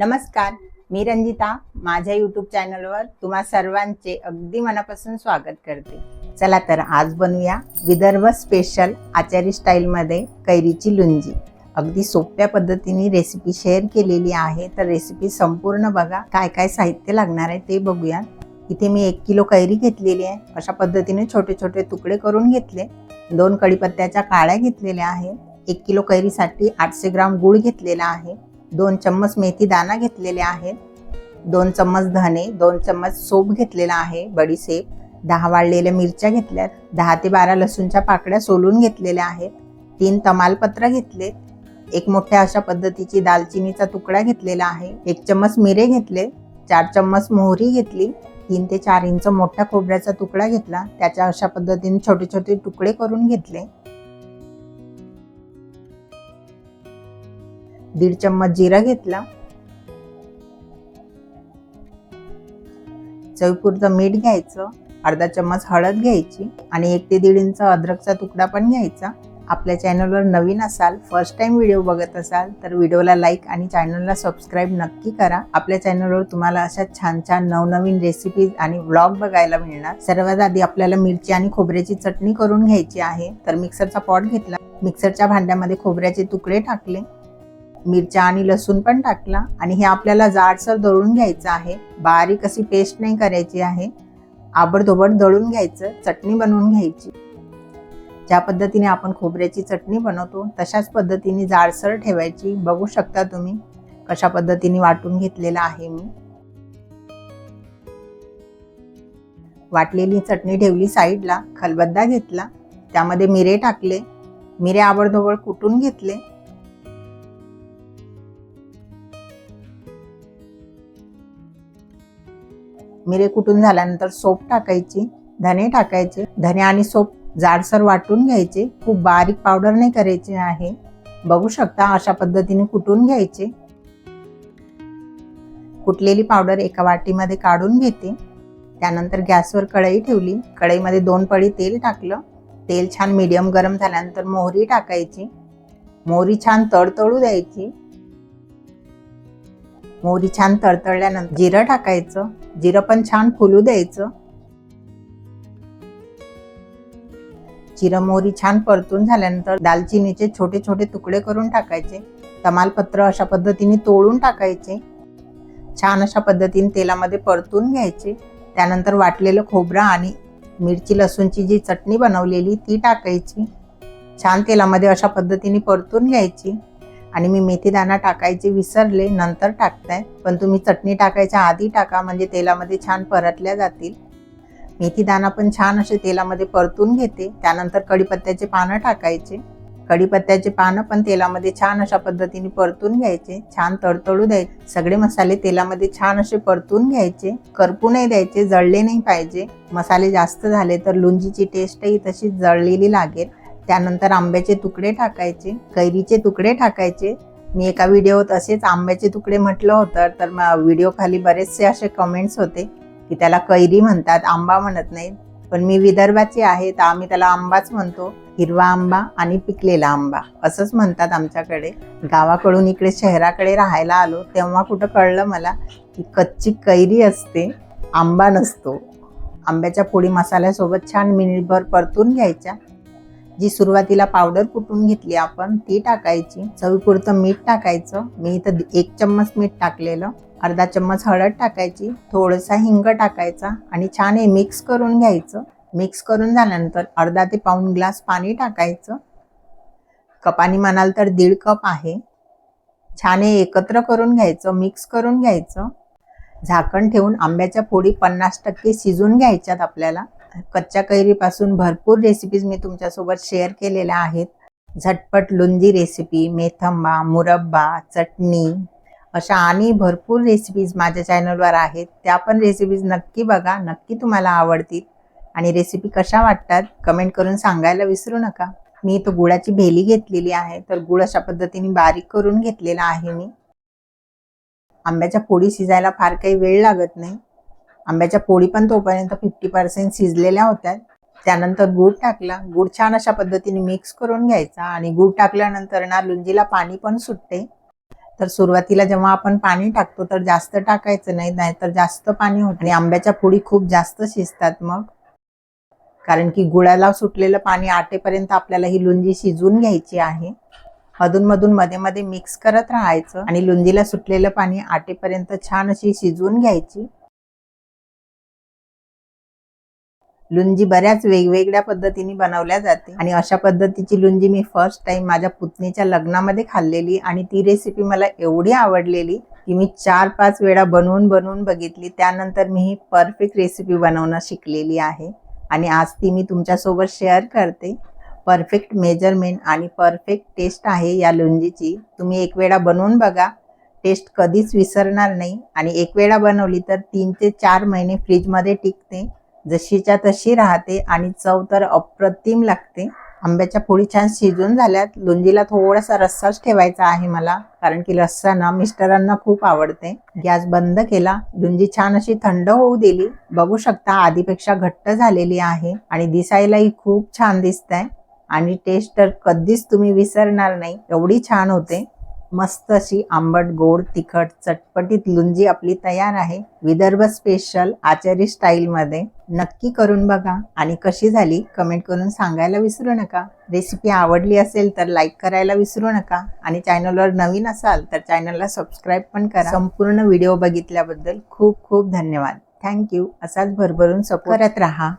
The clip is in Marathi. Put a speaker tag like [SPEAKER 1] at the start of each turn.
[SPEAKER 1] नमस्कार मी रंजिता. माझ्या यूट्यूब चॅनलवर तुम्हा सर्वांचे अगदी मनापासून स्वागत करते. चला तर आज बनवूया विदर्भ स्पेशल आचारी स्टाईलमध्ये कैरीची लुंजी अगदी सोप्या पद्धतीने रेसिपी शेअर केलेली आहे. तर रेसिपी संपूर्ण बघा काय काय साहित्य लागणार आहे ते बघूया इथे मी एक किलो कैरी घेतलेली आहे. अशा पद्धतीने छोटे छोटे तुकडे करून घेतले. दोन कढीपत्त्याच्या काळ्या घेतलेल्या आहे एक किलो कैरीसाठी आठशे ग्राम गूळ घेतलेला आहे. दोन चम्मच मेथी दाणा घेतलेले आहेत. दोन चम्मच धने दोन चम्मच सोप घेतलेला आहे बडीसेप दहा वाळलेल्या मिरच्या घेतल्यात. दहा ते बारा लसूणच्या पाकड्या सोलून घेतलेल्या आहेत. तीन तमालपत्र घेतले एक मोठ्या अशा पद्धतीची दालचिनीचा तुकडा घेतलेला आहे. एक चम्मच मिरे घेतले. चार चम्मच मोहरी घेतली. तीन ते चार इंच मोठ्या खोबऱ्याचा तुकडा घेतला. त्याच्या अशा पद्धतीने छोटे छोटे तुकडे करून घेतले. दीड चम्मच जिरा घेतला. चवीपुरतं मीठ घ्यायचं. अर्धा चम्मच हळद घ्यायची आणि एक ते दीड इंच अद्रकचा तुकडा पण घ्यायचा. आपल्या चॅनलवर नवीन असाल फर्स्ट टाइम व्हिडिओ बघत असाल तर व्हिडिओला लाईक आणि चॅनलला सबस्क्राईब नक्की करा. आपल्या चॅनलवर तुम्हाला अशा छान छान नवनवीन रेसिपीज आणि व्लॉग बघायला मिळणार. सर्वात आधी आपल्याला मिरची आणि खोबऱ्याची चटणी करून घ्यायची आहे. तर मिक्सरचा पॉट घेतला. मिक्सरच्या भांड्यामध्ये खोबऱ्याचे तुकडे टाकले. मिरच्या आणि लसूण पण टाकला आणि हे आपल्याला जाडसर दळून घ्यायचं आहे. बारीक अशी पेस्ट नाही करायची आहे. आबडधोबड दळून घ्यायचं चटणी बनवून घ्यायची. ज्या पद्धतीने आपण खोबऱ्याची चटणी बनवतो तशाच पद्धतीने जाडसर ठेवायची. बघू शकता तुम्ही कशा पद्धतीने वाटून घेतलेला आहे मी. वाटलेली चटणी ठेवली साईडला खलबद्दा घेतला. त्यामध्ये मिरे टाकले. मिरे आबडधोबड कुटून घेतले. मिरे कुटून झाल्यानंतर सोप टाकायची धने टाकायचे धने आणि सोप जाडसर वाटून घ्यायचे. खूप बारीक पावडर नाही करायची आहे. बघू शकता अशा पद्धतीने कुटून घ्यायचे. कुटलेली पावडर एका वाटीमध्ये काढून घेते. त्यानंतर गॅसवर कढई ठेवली. कढईमध्ये दोन पळी तेल टाकलं. तेल छान मीडियम गरम झाल्यानंतर मोहरी टाकायची. मोहरी छान तळतळू द्यायची. मोहरी छान तळतळल्यानंतर जिरं टाकायचं. जिरं पण छान फुलू द्यायचं. जिरं मोहरी छान परतून झाल्यानंतर दालचिनीचे छोटे छोटे तुकडे करून टाकायचे. तमालपत्र अशा पद्धतीने तोडून टाकायचे. छान अशा पद्धतीने तेलामध्ये परतून घ्यायचे. त्यानंतर वाटलेलं खोबरं आणि मिरची लसूणची जी चटणी बनवलेली ती टाकायची. छान तेलामध्ये अशा पद्धतीने परतून घ्यायची. आणि मी मेथीदाणा टाकायचे विसरले नंतर टाकताय. पण तुम्ही चटणी टाकायच्या आधी टाका म्हणजे तेलामध्ये छान परतल्या जातील. मेथीदाणा पण छान असे तेलामध्ये परतून घेते. त्यानंतर कढीपत्त्याचे पानं टाकायचे. कढीपत्त्याचे पानं पण तेलामध्ये छान अशा पद्धतीने परतून घ्यायचे. छान तडतडू द्यायचे सगळे मसाले तेलामध्ये छान असे परतून घ्यायचे. करपू नाही द्यायचे जळले नाही पाहिजे. मसाले जास्त झाले तर लुंजीची टेस्टही तशी जळलेली लागेल. त्यानंतर आंब्याचे तुकडे टाकायचे कैरीचे तुकडे टाकायचे. मी एका व्हिडिओत असेच आंब्याचे तुकडे म्हटलं होतं तर व्हिडिओ खाली बरेचसे असे कमेंट्स होते की त्याला कैरी म्हणतात आंबा म्हणत नाहीत. पण मी विदर्भाची आहे तर आम्ही त्याला आंबाच म्हणतो हिरवा आंबा आणि पिकलेला आंबा असंच म्हणतात आमच्याकडे. गावाकडून इकडे शहराकडे राहायला आलो तेव्हा कुठं कळलं मला की कच्ची कैरी असते आंबा नसतो. आंब्याच्या पोळी मसाल्यासोबत छान मिनिटभर परतून घ्यायच्या जी सुरुवातीला पावडर कुटून घेतली आपण ती टाकायची. चवीपुरतं मीठ टाकायचं. मी इथं एक चम्मच मीठ टाकलेलं. अर्धा चम्मच हळद टाकायची. थोडंसं हिंग टाकायचा आणि छान हे मिक्स करून घ्यायचं. मिक्स करून झाल्यानंतर अर्धा ते पाऊण ग्लास पाणी टाकायचं. कपाने म्हणाल तर दीड कप आहे. छान हे एकत्र करून घ्यायचं मिक्स करून घ्यायचं. झाकण ठेवून आंब्याच्या फोडी पन्नास टक्के शिजून घ्यायच्यात आपल्याला. कच्च्या कैरीपासून भरपूर रेसिपीज मी तुमच्यासोबत शेअर केलेल्या आहेत. झटपट लुंजी रेसिपी मेथंबा मुरब्बा चटणी अशा आणि भरपूर रेसिपीज माझ्या चॅनलवर आहेत. त्या पण रेसिपीज नक्की बघा नक्की तुम्हाला आवडतील. आणि रेसिपी कशा वाटतात कमेंट करून सांगायला विसरू नका. मी इथं गुळाची भेली घेतलेली आहे तर गुळ अशा पद्धतीने बारीक करून घेतलेला आहे मी. आंब्याच्या पोळी शिजायला फार काही वेळ लागत नाही. आंब्याच्या पोळी पण तोपर्यंत फिफ्टी पर्सेंट शिजलेल्या होत्या. त्यानंतर गूळ टाकला. गूळ छान अशा पद्धतीने मिक्स करून घ्यायचा आणि गूळ टाकल्यानंतर ना लुंजीला पाणी पण सुटते. तर सुरुवातीला जेव्हा आपण पाणी टाकतो तर जास्त टाकायचं नाही नाहीतर जास्त पाणी होत. आणि आंब्याच्या पोळी खूप जास्त शिजतात मग. कारण की गुळाला सुटलेलं पाणी आटेपर्यंत आपल्याला ही लुंजी शिजवून घ्यायची आहे. मधून मधून मध्ये मध्ये मिक्स करत राहायचं आणि लुंजीला सुटलेलं पाणी आटेपर्यंत छान अशी शिजवून घ्यायची. लुंजी बऱ्याच वेगवेगळ्या पद्धतीने बनवल्या जाते. आणि अशा पद्धतीची लुंजी मी फर्स्ट टाइम माझ्या पुतणीच्या लग्नामध्ये खाल्लेली आणि ती रेसिपी मला एवढी आवडलेली की मी चार पाच वेळा बनवून बनवून बघितली. त्यानंतर मी ही परफेक्ट रेसिपी बनवणं शिकलेली आहे. आणि आज ती मी तुमच्यासोबत शेअर करते. परफेक्ट मेजरमेंट आणि परफेक्ट टेस्ट आहे या लुंजीची तुम्ही एक वेळा बनवून बघा. टेस्ट कधीच विसरणार नाही. आणि एक वेळा बनवली तर तीन ते चार महिने फ्रीजमध्ये टिकते. जशीच्या तशी राहते आणि चव तर अप्रतिम लागते. आंब्याच्या पोळी छान शिजून झाल्यात. लुंजीला थोडासा रस्साच ठेवायचा आहे मला कारण की रस्सा ना मिस्टरांना खूप आवडते. गॅस बंद केला. लुंजी छान अशी थंड होऊ दिली. बघू शकता आधीपेक्षा घट्ट झालेली आहे आणि दिसायलाही खूप छान दिसत आणि टेस्ट तर कधीच तुम्ही विसरणार नाही. एवढी छान होते. मस्त अशी आंबट गोड तिखट चटपटीत लुंजी आपली तयार आहे. विदर्भ स्पेशल आचारी स्टाईलमध्ये नक्की करून बघा. आणि कशी झाली? कमेंट करून सांगायला विसरू नका. रेसिपी आवडली असेल तर लाईक करायला विसरू नका. आणि चॅनलवर नवीन असाल तर चॅनलला सबस्क्राईब पण करा. संपूर्ण व्हिडिओ बघितल्याबद्दल खूप खूप धन्यवाद. थँक्यू असाच भरभरून सपोर्ट करत राहा.